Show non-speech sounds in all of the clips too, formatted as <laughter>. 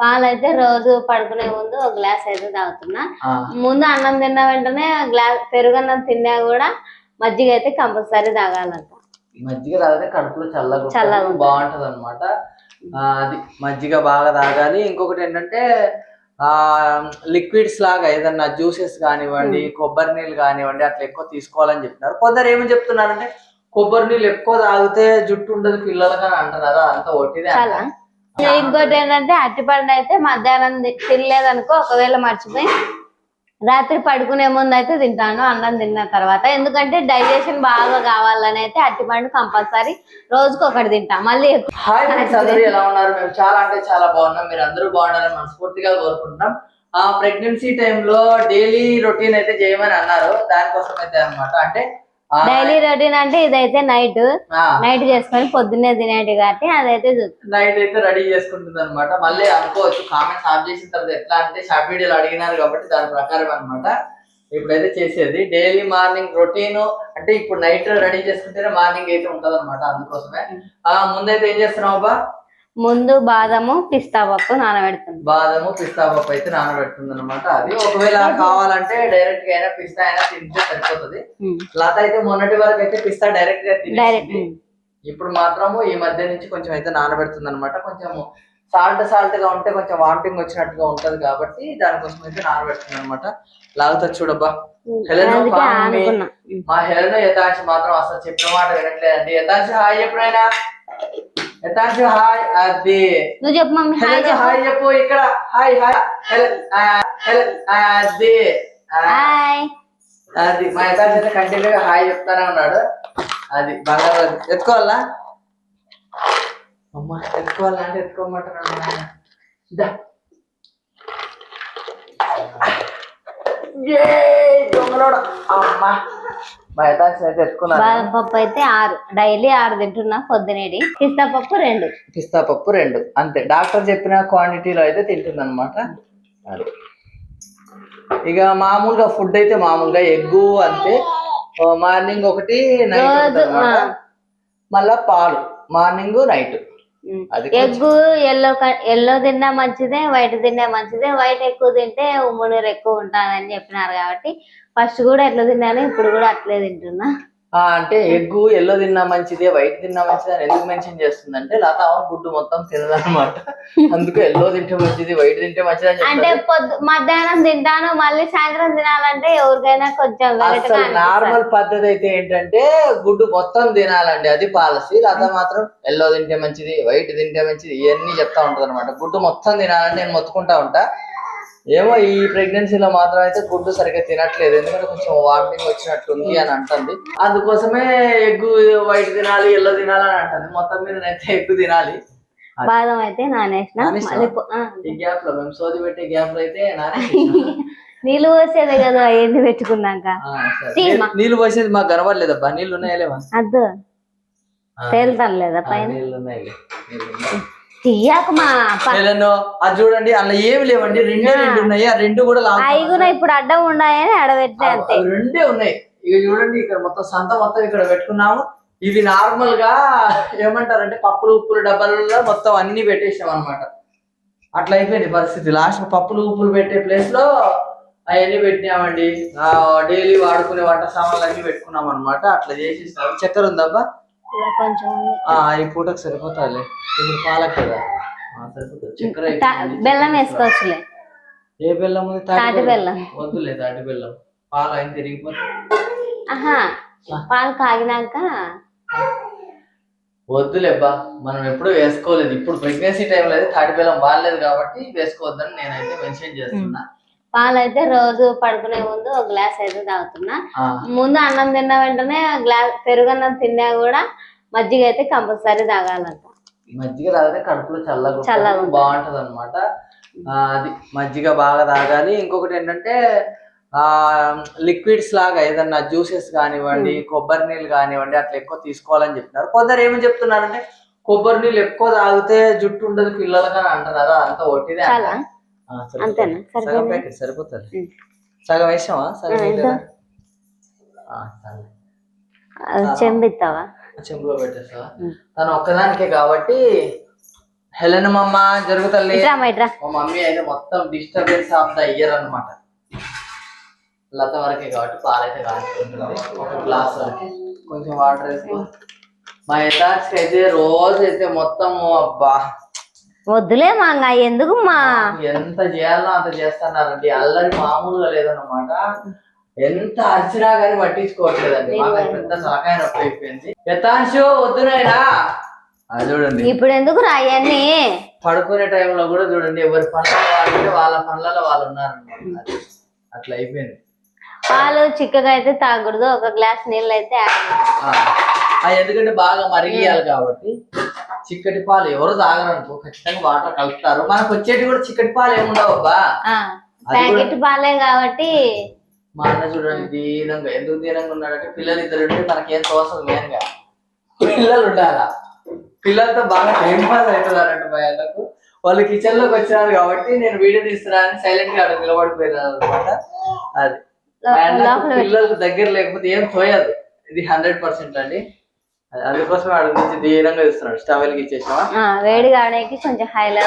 పాలు అయితే రోజు పడుకునే ముందు ఒక గ్లాస్ అయితే తాగుతున్నా. ముందు అన్నం తిన్న వెంటనే గ్లాస్ పెరుగన్నం తిన్నా కూడా మజ్జిగ అయితే కంపల్సరీ తాగాలంట. మజ్జిగ తాగితే కడుపులో చల్లగా చల్లగా. బాగుంటది అనమాట అది మజ్జిగ బాగా తాగాలి. ఇంకొకటి ఏంటంటే ఆ లిక్విడ్స్ లాగా ఏదన్నా జ్యూసెస్ కానివ్వండి కొబ్బరి నీళ్ళు కానివ్వండి అట్లా ఎక్కువ తీసుకోవాలని చెప్తున్నారు. కొందరు ఏమని చెప్తున్నారంటే కొబ్బరి నీళ్ళు ఎక్కువ తాగితే జుట్టు ఉండదు పిల్లలకి అని అంటున్నారు. అంత ఒట్టిదే ఇంకోటి ఏంటంటే అరటిపండు అయితే మధ్యాహ్నం తినలేదనుకో ఒకవేళ మర్చిపోయి రాత్రి పడుకునే ముందు అయితే తింటాను అన్నం తిన్న తర్వాత. ఎందుకంటే డైజెషన్ బాగా కావాలని అయితే అరటిపండు కంపల్సరీ రోజుకు ఒకటి తింటా. మళ్ళీ హాయ్ ఫ్రెండ్స్ అందరూ ఎలా ఉన్నారు? మేము చాలా అంటే చాలా బాగున్నాం. మీరు అందరూ బాగున్నారని మనస్ఫూర్తిగా కోరుకుంటున్నాం. ఆ ప్రెగ్నెన్సీ టైంలో డైలీ రొటీన్ అయితే చేయమని అన్నారు. దానికోసం అయితే అనమాట అంటే డైలీ రొటీన్ అంటే ఇదైతే నైట్. నైట్ చేసుకొని పొద్దున్నే తినేటి కాబట్టి అదైతే నైట్ అయితే రెడీ చేసుకుంటుంది అనమాట మళ్ళీ అనుకోవచ్చు కామెంట్స్ ఆఫ్ చేసిన తర్వాత ఎట్లా అంటే షార్ట్ వీడియోలు అడిగినారు కాబట్టి దాని ప్రకారం అన్నమాట. ఇప్పుడైతే చేసేది. డైలీ మార్నింగ్ రొటీన్ అంటే ఇప్పుడు నైట్ రెడీ చేసుకుంటేనే మార్నింగ్ అయితే ఉంటది అనమాట అందుకోసమే ముందైతే ఏం చేస్తున్నావు అబ్బా? ముందు బాదము పిస్తా పప్పు నానబెడుతుంది. బాదము పిస్తా పప్పు అయితే నానబెడుతుంది అనమాట అది. ఒకవేళ కావాలంటే డైరెక్ట్గా అయినా పిస్తా అయినా తింటే సరిపోతుంది. లత అయితే మొన్నటి వరకు అయితే పిస్తా డైరెక్ట్గా డైరెక్ట్ ఇప్పుడు మాత్రము ఈ మధ్య నుంచి కొంచెం అయితే నానబెడుతుంది అనమాట కొంచెం సాల్ట్ సాల్ట్గా ఉంటే కొంచెం వామిటింగ్ వచ్చినట్టుగా ఉంటది కాబట్టి దానికోసం అయితే నానబెడుతుంది అనమాట లాగుతా చూడబ్బా హెలెన్ మీ- హెలెన్ యథాంశ మాత్రం అసలు చెప్పిన మాట వినట్లేదండి. యథాంశ హాయ్ ఎప్పుడైనా? యథాంశ హాయ్ అది నువ్వు చెప్పు మమ్మీ హాయ్ చెప్పు. హాయ్ చెప్పు ఇక్కడ. Hi hi. హెలెన్ ఆ, అది హాయ్. అది మా అయితే కంటిన్యూ గా హాయ్ చెప్తానే ఉన్నాడు. అది బంగారు. ఎత్తుకోవాలా? అమ్మ ఎత్తుకోవాలా అంటే ఎత్తుకోమంటున్నాడు మా ఆయన. దా. ఏ దొంగలోడు? అమ్మ. మా యథాంశ అయితే ఎత్తుకున్నాను బాదం పప్పు అయితే ఆరు. డైలీ ఆరు తింటున్నా పొద్దునేడి పిస్తా పప్పు రెండు. పిస్తా పప్పు రెండు. అంతే. డాక్టర్ చెప్పిన క్వాంటిటీలో అయితే తింటుంది అనమాట ఇక మామూలుగా ఫుడ్ అయితే మామూలుగా ఎగ్గు అంతే. మార్నింగ్ ఒకటి నైట్ రోజు. మళ్ళా పాలు. Morning night. అది ఎగ్ ఎల్లో ఎల్లో తిన్నా మంచిదే వైట్ తిన్నా మంచిదే. వైట్ ఎక్కువ తింటే ఉమ్ము నీరు ఎక్కువ ఉంటుందని చెప్పినారు కాబట్టి ఫస్ట్ కూడా ఎట్లా తిన్నాను ఇప్పుడు కూడా అట్లే తింటున్నా. అంటే ఎగ్గు ఎల్లో తిన్నా మంచిదే వైట్ తిన్నా మంచిది అని ఎందుకు మెన్షన్ చేస్తుందంటే లత ఆమె గుడ్డు మొత్తం తినదన్నమాట. అందుకు ఎల్లో తింటే మంచిది వైట్ తింటే మంచిది అని అంటే మధ్యాహ్నం తింటాను మళ్ళీ సాయంత్రం తినాలంటే ఎవరికైనా కొంచెం అసలు. నార్మల్ పద్ధతి అయితే ఏంటంటే గుడ్డు మొత్తం తినాలండి అది పాలసీ. లత మాత్రం ఎల్లో తింటే మంచిది వైట్ తింటే మంచిది ఇవన్నీ చెప్తా ఉంటది అనమాట గుడ్డు మొత్తం తినాలని నేను మొత్తుకుంటా ఉంటా. ఏమో ఈ ప్రెగ్నెన్సీలో మాత్రం అయితే గుడ్డు సరిగ్గా తినట్లేదు. ఎందుకంటే కొంచెం వామిటింగ్ వచ్చినట్టుంది అని అంటుంది. అందుకోసమే ఎగ్గు వైట్ తినాలి ఎల్లో తినాలి అని అంటుంది. మొత్తం మీద అయితే ఎగ్గు తినాలి. బాదం అయితే నానేసిన. ఈ గ్యాప్లో మేము సోది పెట్టే గ్యాప్లో అయితే <laughs> నీళ్ళు పోసేదే కదా ఏంది పెట్టుకున్నాక? నీళ్ళు- పోసేది మాకు కనబడలేదబ్బా. నీళ్ళు ఉన్నాయా లేవా? అద్దు. తేలుతాను లేదా పైన? నీళ్ళు ఉన్నాయి అది చూడండి అందులో ఏమి లేవండి. రెండే రెండు ఉన్నాయి. ఆ రెండు కూడా కూడా ఇప్పుడు అడ్డం ఉన్నాయని ఆడబెట్టిన అంతే. రెండే ఉన్నాయి. ఇక చూడండి ఇక్కడ మొత్తం సంత మొత్తం ఇక్కడ పెట్టుకున్నాము. ఇవి నార్మల్గా ఏమంటారంటే పప్పులు ఉప్పులు డబ్బాలలో మొత్తం అన్ని పెట్టేసాం అన్నమాట. అట్లా అయిపోయింది పరిస్థితి. లాస్ట్ పప్పులు ఉప్పులు పెట్టే ప్లేస్లో అవన్నీ పెట్టినామండి. డైలీ వాడుకునే వంట సామాన్లు అన్ని పెట్టుకున్నాం అనమాట అట్లా చేసేసాం. చక్కెర ఉందబ్బా? ఇలా కొంచెం ఈ పూటకు సరిపోతాలే ఇప్పుడు పాలకు కదా. ఆ, సరిపోతుంది. చక్కెర తా- అయిపోయింది. బెల్లం వేసుకోవచ్చులే. ఏ బెల్లం ఉంది తాటి బెల్లం. వద్దులే తాటి బెల్లం. పాలు అయిన తిరిగిపోతుంది ఆహా పాలు కాగినాక. వద్దులేబ్బా మనం ఎప్పుడు వేసుకోలేదు. ఇప్పుడు ప్రెగ్నెన్సీ టైంలో అయితే తాటి బెల్లం వాడలేదు కాబట్టి వేసుకోవద్దని నేనైతే మెన్షన్ చేస్తున్నా. పాలు అయితే రోజు పడుకునే ముందు ఒక గ్లాస్ అయితే తాగుతున్నా. ముందు అన్నం తిన్న వెంటనే గ్లాస్ పెరుగన్నం తిన్నా కూడా మజ్జిగ అయితే కంపల్సరీ తాగాలంట. మజ్జిగ తాగితే కడుపులో చల్లగా. ఉంటుంది. బాగుంటది అనమాట అది మజ్జిగ బాగా తాగాలి. ఇంకొకటి ఏంటంటే ఆ లిక్విడ్స్ లాగా ఏదన్నా జ్యూసెస్ కానివ్వండి కొబ్బరి నీళ్ళు కానివ్వండి అట్లా ఎక్కువ తీసుకోవాలని చెప్తున్నారు. కొందరు ఏమని చెప్తున్నారంటే కొబ్బరి నీళ్ళు ఎక్కువ తాగితే జుట్టు ఉండదు పిల్లలకి అని అంటున్నారు. అంత ఒట్టిదే అంతేనా? సగం సరిపోయిందా? ప్యాకెట్ సరిపోతుంది. ఉం. సగం చెంబిస్తావా? చెంబులో పెట్టేస్తావా? ఉం. తను ఒక్కదానికే కాబట్టి హెలెన్ మమ్మ ఇట్రా మా మమ్మీ అయితే మొత్తం డిస్టర్బెన్స్ ఆఫ్ ద ఇయర్ అన్నమాట. లత వరకే కాబట్టి పాలైతే కాచుకుంటుంది ఒక గ్లాస్ కొంచెం వాటర్ వేసుకో. మా యథాక్ష అయితే రోజు అయితే మొత్తం అబ్బా. వద్దులే మా ఎందుకు మా? ఎంత చేయాలో అంత చేస్తున్నారండి. అల్లరి మామూలుగా లేదన్నమాట. ఎంత అరిచినా కానీ పట్టించుకోవట్లేదండి. మాకు పెద్ద సలకాయ నొప్పి అయిపోయింది. యథాంశు వద్దునైనా అది చూడండి. ఇప్పుడు ఎందుకు రా అవన్నీ పడుకునే టైంలో కూడా చూడండి ఎవరి పనులలో వాళ్ళు వాళ్ళ పనులలో వాళ్ళు అది అట్లా అయిపోయింది. పాలు చిక్కగా అయితే తాగకూడదు. ఒక గ్లాస్ నీళ్ళు అయితే ఎందుకంటే బాగా మరిగియాలి కాబట్టి. చిక్కటి పాలు ఎవరు తాగరనుకో ఖచ్చితంగా వాటర్ కలుపుతారు మనకు వచ్చేటి కూడా చిక్కటి పాలు ఏముండవు అబ్బా. ప్యాకెట్ పాలే కాబట్టి మా అన్న చూడండి దీనంగా ఎందుకు దీనంగా ఉన్నాడంటే పిల్లలు ఇద్దరు ఉంటే మనకి ఏం తోసదు మెయిన్గా పిల్లలు ఉండాలా? పిల్లలతో బాగా టైం పాస్ అవుతుంది అన్నట్టు భయాలకు వాళ్ళు కిచెన్లోకి వచ్చినారు కాబట్టి నేను వీడియో తీస్తున్నా అని సైలెంట్గా అక్కడ నిలబడిపోయినారు అనమాట అది. మా అన్నకు. పిల్లలకు దగ్గర లేకపోతే ఏం తోయదు. ఇది హండ్రెడ్ పర్సెంట్ అండి. అందుకోసం అడుగు నుంచి దీనంగా తీస్తున్నాడు స్టవ్ వెలిగి ఇచ్చేసావా ఆ, వేడి కావడానికి కొంచెం హైలో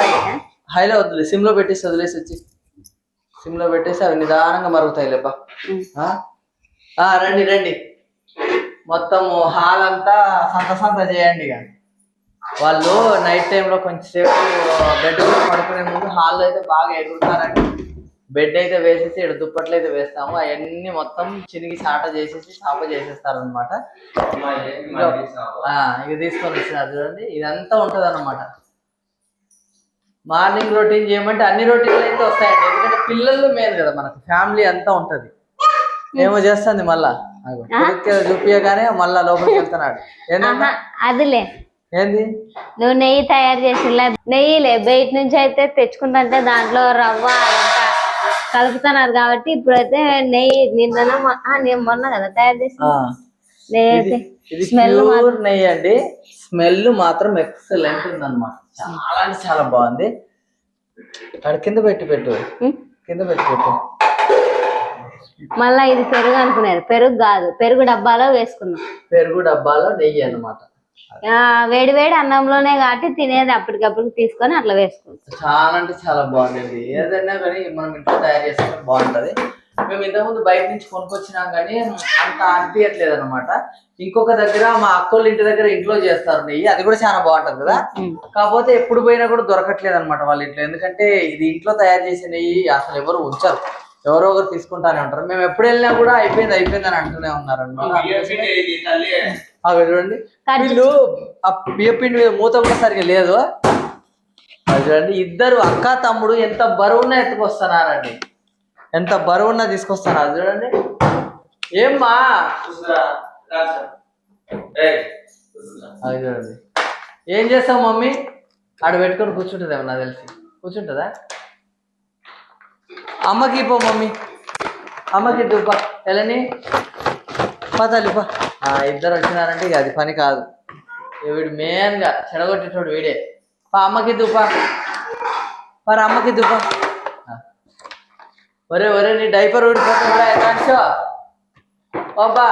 హైలో వద్దులే సిమ్లో పెట్టేసి వదిలేసి వచ్చి. సిమ్లో పెట్టేసి అవి నిదానంగా మరుగుతాయి? ఆ, రండి రండి. మొత్తం హాల్ అంతా సంత సంత చేయండి ఇక. వాళ్ళు నైట్ టైంలో కొంచెంసేపు బెడ్ పడుకునే ముందు హాల్లో అయితే బాగా ఎగురుతారండి. బెడ్ అయితే వేసేసి ఇక్కడ దుప్పట్లు అయితే వేస్తాము. అవన్నీ మొత్తం చినిగి చాట చేసేసి చాప చేసేస్తారు అనమాట ఇక తీసుకొని వచ్చినారు చూడండి. ఇదంతా ఉంటది అనమాట మార్నింగ్ రొటీన్ చేయమంటే అన్ని రొటీన్లు అయితే వస్తాయండి. ఎందుకంటే పిల్లలు మెయిన్ కదా మనకు. ఫ్యామిలీ అంతా ఉంటది. ఏమో చేస్తుంది మళ్ళా? చూపియగానే మళ్ళా లోపలికి వెళ్తున్నాడు. అదిలే. ఏంది? నువ్వు నెయ్యి తయారు చేసిలా నెయ్యిలే. బయట నుంచి అయితే తెచ్చుకుంటుంటే దాంట్లో రవ్వ కలుపుతున్నారు కాబట్టి ఇప్పుడైతే నెయ్యి నిన్న నేను మొన్న కదా తయారు చేసి ఆ, నెయ్యి ఇది ప్యూర్ నెయ్యి అండి. స్మెల్ మాత్రం ఎక్సలెంట్ ఉంది అనమాట చాలా అంటే చాలా బాగుంది. అక్కడ కింద పెట్టి పెట్టు. కింద పెట్టి పెట్టు. మళ్ళా ఇది పెరుగు అనుకున్నారు పెరుగు కాదు. పెరుగు డబ్బాలో వేసుకున్నాం. పెరుగు డబ్బాలో నెయ్యి అన్నమాట. ఆ, వేడి వేడి అన్నంలోనే కాబట్టి తినేది అప్పటికప్పుడు తీసుకొని అట్లా వేసుకుంటాం. చాలా అంటే చాలా బాగుంది ఏదైనా కానీ మనం ఇంట్లో తయారు చేసుకుంటే బాగుంటది. మేము ఇంతకుముందు బయట నుంచి కొనుక్కొచ్చినాం కానీ అంత అనిపించట్లేదు అనమాట ఇంకొక దగ్గర మా అక్కోళ్ళ ఇంటి దగ్గర ఇంట్లో చేస్తారు నెయ్యి. అది కూడా చాలా బాగుంటది కదా. కాకపోతే ఎప్పుడు పోయినా కూడా దొరకట్లేదు అనమాట వాళ్ళ ఇంట్లో. ఎందుకంటే ఇది ఇంట్లో తయారు చేసే నెయ్యి అసలు ఎవరు ఉంచరు. ఎవరో ఒకరు తీసుకుంటానే ఉంటారు. మేము ఎప్పుడు వెళ్ళినా కూడా అయిపోయింది అయిపోయింది అని అంటూనే ఉన్నారు అవి చూడండి. వీళ్ళు ఆ బియ్యపిండి మీద మూత కూడా సరిగా లేదు. అది చూడండి ఇద్దరు అక్క తమ్ముడు ఎంత బరువున్న ఎత్తుకొస్తున్నారండి. ఎంత బరువున్న తీసుకొస్తున్నారు. అది చూడండి. ఏమ్మా? అది చూడండి. ఏం చేస్తావు మమ్మీ? ఆడ పెట్టుకొని కూర్చుంటుందేమో నాకు తెలిసి. కూర్చుంటుందా? అమ్మకి పో మమ్మీ. అమ్మకి దుబ్బ ఎలని? పతాలి పా. ఆ, ఇద్దరు వచ్చినారంటే ఇక అది పని కాదు. వీడు మెయిన్గా చెడగొట్టేటోడు వీడే. పా అమ్మకి దుప్ప మరి అమ్మకి దుప్ప ఆ. ఒరే ఒరే నీ డైపర్ ఊడిపోతుందా ఎలాంటి బాబా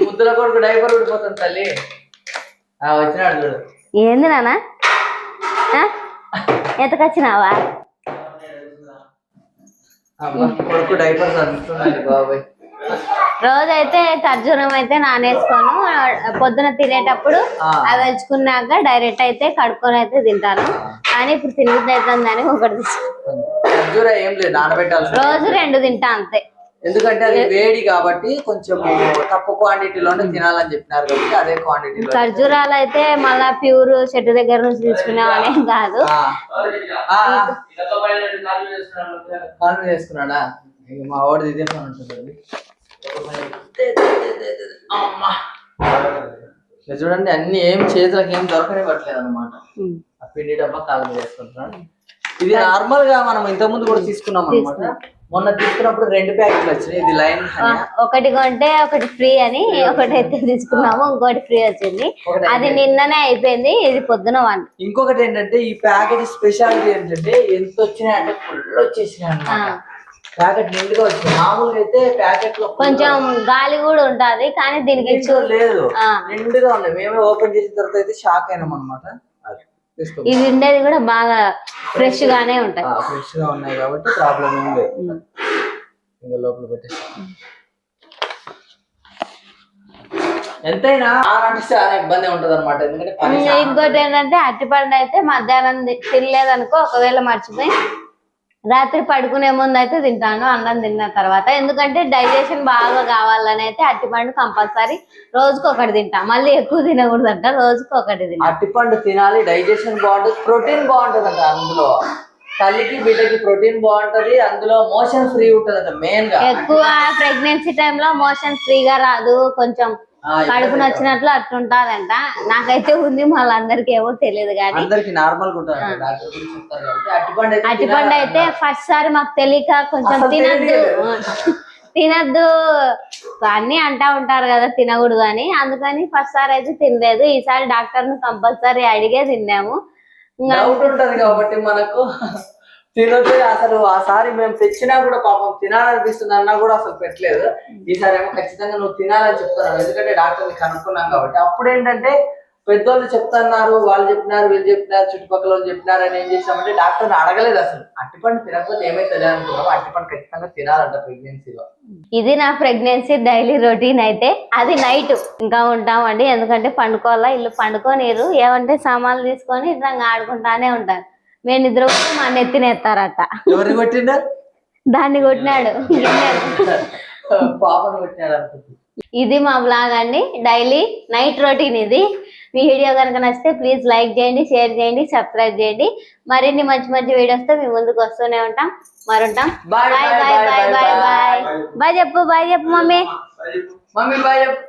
ముద్దుల కొడుకు డైపర్ ఊడిపోతుంది తల్లి. ఆ వచ్చినాడు చూడు. ఏంది నాన్న? ఆ? ఎతకొచ్చినావా? కొడుకు డైపర్ చదువుతున్నాడు బాబాయ్ రోజైతే ఖర్జూరం అయితే నానేసుకోను పొద్దున తినేటప్పుడు. అవి వెలుచుకున్నాక డైరెక్ట్ అయితే కడుక్కొని అయితే తింటాను కానీ ఇప్పుడు తిరుగుతుంది అవుతుందని ఒకటి రోజు రెండు తింటా అంతే ఎందుకంటే అది వేడి కాబట్టి కొంచెం తక్కువ క్వాంటిటీలోనే తినాలని చెప్పినారు కాబట్టి అదే క్వాంటిటీలో ఖర్జూరాలు అయితే మళ్ళా ప్యూర్ చెట్టు దగ్గర నుంచి తీసుకునేవనేం కాదు. కాలు చేసుకున్నాడా ఇక మా వాడు ఇదేమో ఉంటుంది అమ్మా. ఇక చూడండి అన్ని ఏం చేతులకు ఏం దొరకనివ్వట్లేదు అనమాట ఉమ్. ఆ పిండి డబ్బా కాలు మీద వేసుకుంటున్నాడు. ఇది నార్మల్గా మనం ఇంత ముందు కూడా తీసుకున్నాం. అనమాట మొన్న తీసుకున్నప్పుడు రెండు ప్యాకెట్లు వచ్చినాయి. ఇది లైన్ ఒకటి కొంటే ఒకటి ఫ్రీ అని ఒకటి అయితే తీసుకున్నాము ఇంకోటి ఫ్రీ వచ్చింది. అది నిన్ననే అయిపోయింది ఇది పొద్దున వన్. ఇంకొకటి ఏంటంటే ఈ ప్యాకెట్ స్పెషాలిటీ ఏంటంటే ఎంత వచ్చినాయి అంటే ఫుల్ వచ్చేసినాయి అన్నమాట. ప్యాకెట్ నిండుగా వచ్చింది. మామూలుగా అయితే ప్యాకెట్లో కొంచెం గాలి కూడా ఉంటది కానీ దీనికి లేదు. నిండుగా ఉన్నాయి. మేమే ఓపెన్ చేసిన తర్వాత అయితే షాక్ అయినాం అనమాట ఇవి ఉండేది కూడా బాగా ఫ్రెష్ గానే ఉంటాయి. ఫ్రెష్గా ఉన్నాయి కాబట్టి ప్రాబ్లం ఏం లేదు. ఇంకా లోపల పెట్టేసి ఎంతైనా ఆనంటే చాలా ఇబ్బంది ఉంటది అనమాట ఎందుకంటే పని ఇంకా ఇంకోటి ఏంటంటే అరటిపండు అయితే మధ్యాహ్నం తినలేదనుకో ఒకవేళ మర్చిపోయి రాత్రి పడుకునే ముందు అయితే తింటాను అన్నం తిన్న తర్వాత. ఎందుకంటే డైజెషన్ బాగా కావాలని అయితే అరటిపండు కంపల్సరీ రోజుకి ఒకటి తింటా. మళ్ళీ ఎక్కువ తినకూడదంట రోజుకి ఒకటి తింటా. అట్టిపండు తినాలి డైజెషన్ బాగుంటుంది ప్రోటీన్ బాగుంటది అంట అందులో. తల్లికి బిడ్డకి ప్రోటీన్ బాగుంటది అందులో మోషన్ ఫ్రీ ఉంటది మెయిన్గా. ఎక్కువ ప్రెగ్నెన్సీ టైంలో మోషన్ ఫ్రీగా రాదు కొంచెం కడుపు నచ్చినట్లు అట్లుంటారంట నాకైతే ఉంది వాళ్ళందరికీ ఏమో తెలియదు కానీ. అట్టిపండు అయితే ఫస్ట్ సారి మాకు తెలియక కొంచెం తినద్దు. <laughs> తినద్దు. అన్ని అంటా ఉంటారు కదా తినకూడదు అని. అందుకని ఫస్ట్ సారి అయితే తినలేదు. ఈసారి డాక్టర్ను కంపల్సరీ అడిగే తిన్నాము. కాబట్టి మనకు. తినొద్దు అసలు. ఆ సారి మేము తెచ్చినా కూడా పాపం తినాలనిపిస్తుంది అన్నా కూడా అసలు పెట్టలేదు. ఈసారి ఏమో ఖచ్చితంగా నువ్వు తినాలని చెప్తున్నావు. ఎందుకంటే డాక్టర్ని కనుక్కున్నాం కాబట్టి. అప్పుడు ఏంటంటే పెద్దోళ్ళు చెప్తున్నారు వాళ్ళు చెప్పినారు వీళ్ళు చెప్పినారు చుట్టుపక్కల వాళ్ళు చెప్పినారు అని ఏం చేసామంటే డాక్టర్ని అడగలేదు అసలు. అట్టిపండు తినకపోతే ఏమై అనుకున్నాము అట్టిపండు ఖచ్చితంగా తినాలంట ప్రెగ్నెన్సీలో. ఇది నా ప్రెగ్నెన్సీ డైలీ రొటీన్ అయితే. అది నైట్ ఇంకా ఉంటామండి. ఎందుకంటే పండుకోవాలా? ఇల్లు పండుకోనిరు ఏమంటే సామాన్లు తీసుకొని ఇట్లా ఆడుకుంటానే ఉంటారు. మేము నిద్ర పోతే మా నెత్తినేస్తారట ఎవరిని కొట్టిండ? దాన్ని కొట్టినాడు. పాపను ఇది మా బ్లాగ్ అండి. డైలీ నైట్ రొటీన్ ఇది. మీ వీడియో కనుక నచ్చితే ప్లీజ్ లైక్ చేయండి షేర్ చేయండి సబ్స్క్రైబ్ చేయండి. మరిన్ని మంచి మంచి వీడియోస్తో మీ ముందుకు వస్తూనే ఉంటాం. మరి ఉంటాం bye bye bye bye. Bye bye చెప్పు బాయ్ చెప్పు మమ్మీ. మమ్మీ బాయ్ చెప్పు.